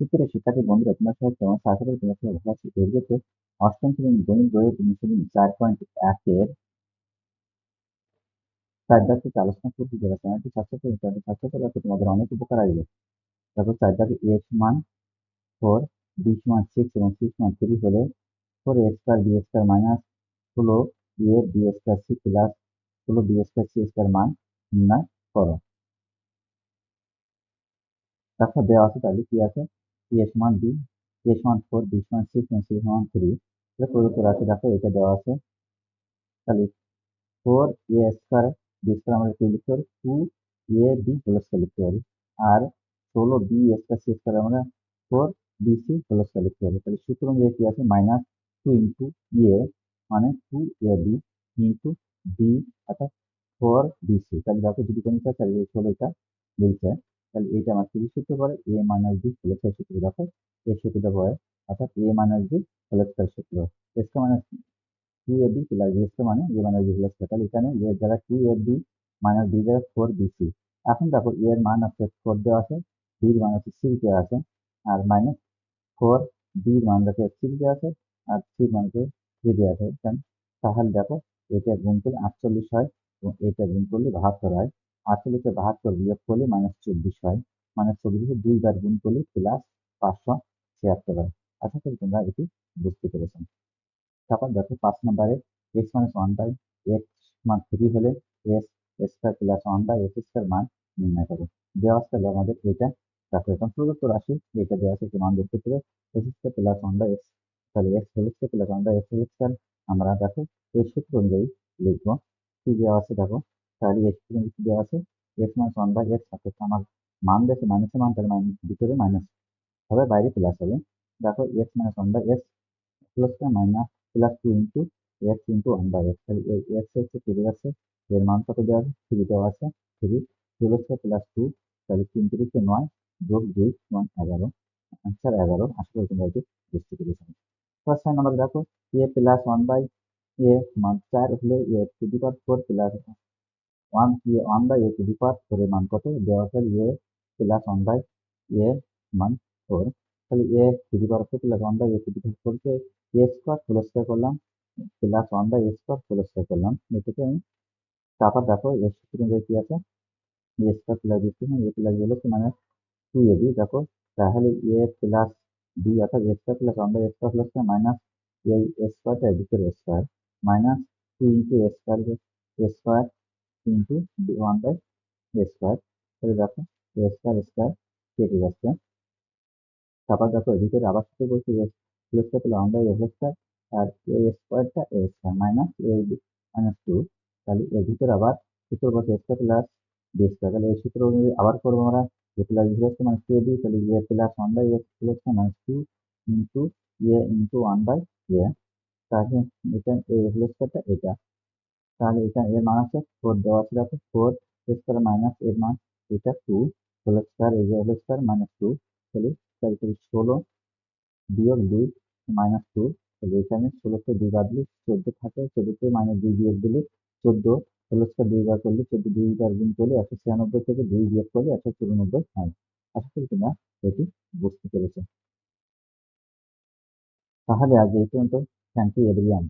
সুপ্রিয় শিক্ষার্থী বন্ধুরা, তোমার সবাই কেমন আছো? আশা করি তোমার সবাই ভালো আছো। এর ভিতরে অষ্টম শ্রেণি গণিত বইয়ের অনুশীলনী চার পয়েন্ট একের চার দাগ থেকে আলোচনা করতে যারা চ্যানেলটি সাবস্ক্রাইব করে চ্যানেলটি সাবস্ক্রাইব করে তোমাদের অনেক উপকার আসবে। তারপর চার দাগে এ ফোর বি সমান সিক্স এবং সি সমান থ্রি হলে four A square B square minus ষোলো A B square C plus ষোলো বি স্কোয়ার সি স্কোয়ার মান নির্ণয় করো। তারপর দেওয়া আছে তাহলে কি আছে? এ সমান বি এ সমান ফোর বি সমান সিক্স এবং সি সমান থ্রি এটা প্রদত্ত রাশি দেখো, এটা দেওয়া আছে। তাহলে four A square B square আমরা কি লিখতে পারি? টু এ বি হোল লিখতে পারি। আর ষোলো বি স্কোয়ার সি স্কোয়ার আমরা ফোর বি সি হোল লিখতে পারি। তাহলে সূত্র অনুযায়ী কি আছে? মাইনাস টু ইন্টু এ মানে two A B into B অর্থাৎ ফোর বি সি তাহলে দেখো যদি কোনো তাহলে ষোলো এটা মিলছে। তাহলে এইটা আমার তিরিশ সূত্র পরে A minus B whole square সূত্র দেখো এই সূত্রটা পরে অর্থাৎ A minus B whole square সূত্র SK minus two A B plus B SK মানে এ মাইনাস বি হোল তাহলে এখানে এর জায়গা two A B minus B জায়গা ফোর বি সি এখন দেখো এর মান আছে ফোর দেওয়া আছে বির মান আছে সি দেওয়া আছে, আর মাইনাস ফোর বির মান আছে সিক্স দেওয়া আছে, আর সি মান আছে থ্রি দেওয়া আছে তাহলে দেখো এটা গুণ করলে আটচল্লিশ হয়, এবং এটা গুণ করলে বাহাত্তর হয়। আটচল্লিশে বাহাত্তর, বিয়োগ করলে মাইনাস চব্বিশ হয়। মাইনাস চব্বিশে দুইবার গুণ করলে প্লাস পাঁচশো ছিয়াত্তর হয়। আশা করি তোমরা এটি বুঝতে পেরেছ। তারপর দেখো পাঁচ নম্বরে X minus one by X মান থ্রি হলে S square plus one by X square মান নির্ণয় করো। দেওয়া আছে তাহলে আমাদের এটা। দেখো এখন প্রদত্ত রাশি, এটা দেওয়া আছে মান দেখতে পেলে X square plus one by X তাহলে X whole square plus one by X whole square আমরা দেখো এই সূত্র অনুযায়ী লিখব। কি দেওয়া আছে দেখো? তাহলে এই সূত্র দেওয়া আছে। X minus one by X অর্থাৎ আমার মান দেখে মাইনাসে মান তাহলে মাইনাস ভিতরে মাইনাস হবে বাইরে প্লাস হবে। দেখো X minus one by X plus minus plus two into X into one by X তাহলে এক্স হচ্ছে থ্রি আছে, এর মান কত দেওয়া আছে? থ্রি দেওয়া আছে। থ্রি টুয়েলভ প্লাস টু তাহলে তিন তিরিশে নয় যোগ দুই সমান এগারো। আনসার এগারো। আশা করি তোমরা এটি বুঝতে পেরেছ। ফার্স্ট সাইন নাম্বার দেখো। A plus one by A মান চার হলে A to the power four plus one one by A to the power ফোরের মান কত? দেওয়া আছে A plus one by A মান ফোর। তাহলে A to the power four plus one by A to the power ফোরকে A square whole square করলাম। Plus one by A square whole square করলাম। এটাকে আমি তারপর দেখো এর সূত্র কি আছে? A square plus square A plus B হলো মানে টু এ বি দেখো, তাহলে এ প্লাস বি অর্থাৎ A square plus one by A square plus minus এই এ ভিতরে square minus two into A square A square into one by A square তাহলে দেখো এ স্কোয়ার স্কোয়ার কেটে যাচ্ছে তারপর দেখো ভিতরে আবার সাথে বলছি এ প্লাস পেলে ওয়ান বাই এ স্কোয়ার আর এ স্কোয়ারটা A square minus A minus two তাহলে এর ভিতরে আবার সূত্র বসে স্কোয়ার প্লাস বি স্কোয়ার তাহলে এই সূত্র অনুযায়ী আবার করব আমরা A plus B plus minus two B তাহলে A plus one by A plus minus two into A into one by A তাহলে এটা এই হোল স্কোয়ারটা এটা। তাহলে এটা এর মান আছে ফোর দেওয়া আছে ফোর স্কোয়ার মাইনাস এর মান এটা টু হোল স্কোয়ার এই হোল স্কোয়ার মাইনাস টু তাহলে তাহলে ষোলো বিয়োগ দুই মাইনাস টু তাহলে এখানে ষোলোতে দুই বাদ দিলে চোদ্দ থাকে চোদ্দতে মাইনাস দুই বিয়োগ দিলে চোদ্দ হোল স্কোয়ার দুই বার করলে চোদ্দ দুই বার গুণ করলে একশো ছিয়ানব্বই থেকে দুই বিয়োগ করলে একশো চুরানব্বই হয়। আশা করি তোমরা এটি বুঝতে পেরেছ। তাহলে আজ এই পর্যন্ত। Thank you everyone